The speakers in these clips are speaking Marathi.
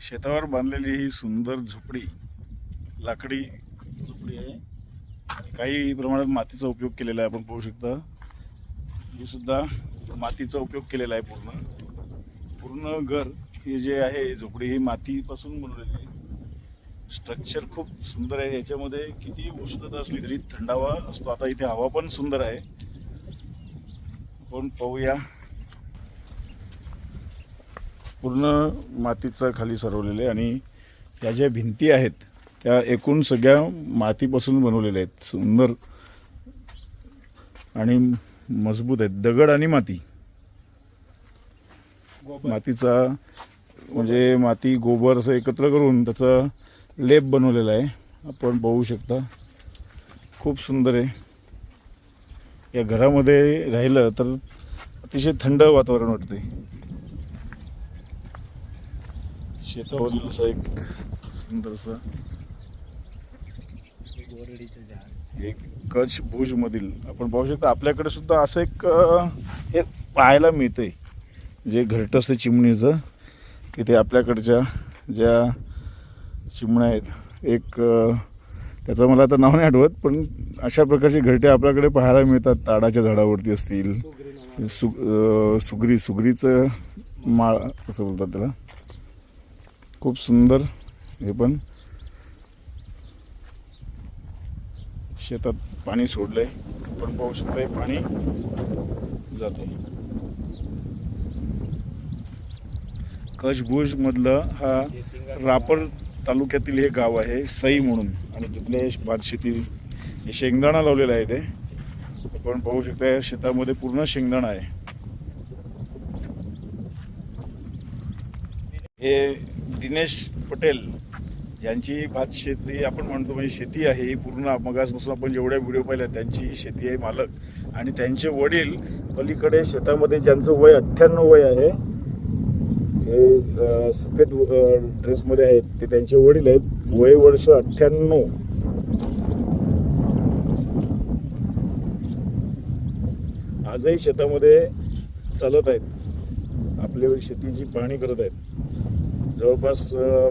शेतावर बांधलेली ही सुंदर झोपडी लाकडी झोपडी आहे. काही प्रमाणात मातीचा उपयोग केलेला आहे आपण पाहू शकता. ही सुद्धा मातीचा उपयोग केलेला आहे पूर्ण. पूर्ण घर हे जे आहे झोपडी ही मातीपासून बनवलेली आहे. स्ट्रक्चर खूप सुंदर आहे. याच्यामध्ये किती उष्णता असली तरी थंडावा असतो. आता इथे हवा पण सुंदर आहे. आपण पाहूया. पूर्ण मातीचं खाली सरवलेलं आहे आणि या ज्या भिंती आहेत त्या एकूण सगळ्या मातीपासून बनवलेल्या आहेत. सुंदर आणि मजबूत आहेत. दगड आणि माती. मातीचा म्हणजे माती गोबर असं एकत्र करून त्याचा लेप बनवलेला आहे. आपण पाहू शकता. खूप सुंदर आहे. या घरामध्ये राहिलं तर अतिशय थंड वातावरण वाटते. शेतावरील असं एक सुंदरसं एक कच्छ भुज मधील आपण पाहू शकता. आपल्याकडे सुद्धा असं एक हे पाहायला मिळतंय. जे घरट असते चिमणीचं तिथे आपल्याकडच्या ज्या चिमण्या आहेत. एक त्याचं मला आता नाव नाही आठवत पण अशा प्रकारचे घरटे आपल्याकडे पाहायला मिळतात. ताडाच्या झाडावरती असतील. सु सुगरी सुगरीचं माळ असं बोलतात त्याला? खूप सुंदर हे पण. शेतात पाणी सोडलंय आपण पाहू शकता पाणी जाते कचभुज मधलं हा रापर तालुक्यातील हे गाव आहे सई म्हणून. आणि तिथले भात शेती हे शेंगदाणा लावलेला आहे ते आपण पाहू शकता या शेतामध्ये पूर्ण शेंगदाणा आहे. हे दिनेश पटेल यांची भात शेती आपण म्हणतो म्हणजे शेती आहे ही पूर्ण मगासपासून आपण जेवढ्या व्हिडिओ पाहिल्या त्यांची ही शेती आहे मालक. आणि त्यांचे वडील पलीकडे शेतामध्ये ज्यांचं वय अठ्ठ्याण्णव वय आहे हे सफेद ड्रेसमध्ये आहेत. ते त्यांचे वडील आहेत. वय वर्ष अठ्ठ्याण्णव. आजही शेतामध्ये चालत आहेत. आपल्या शेतीची पाहणी करत आहेत. जवळपास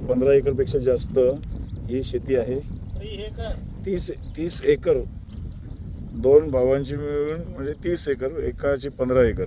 पंधरा एकरपेक्षा जास्त ही शेती आहे. हे तीस तीस एकर. दोन भावांची मिळून म्हणजे तीस एकर एकाची पंधरा एकर.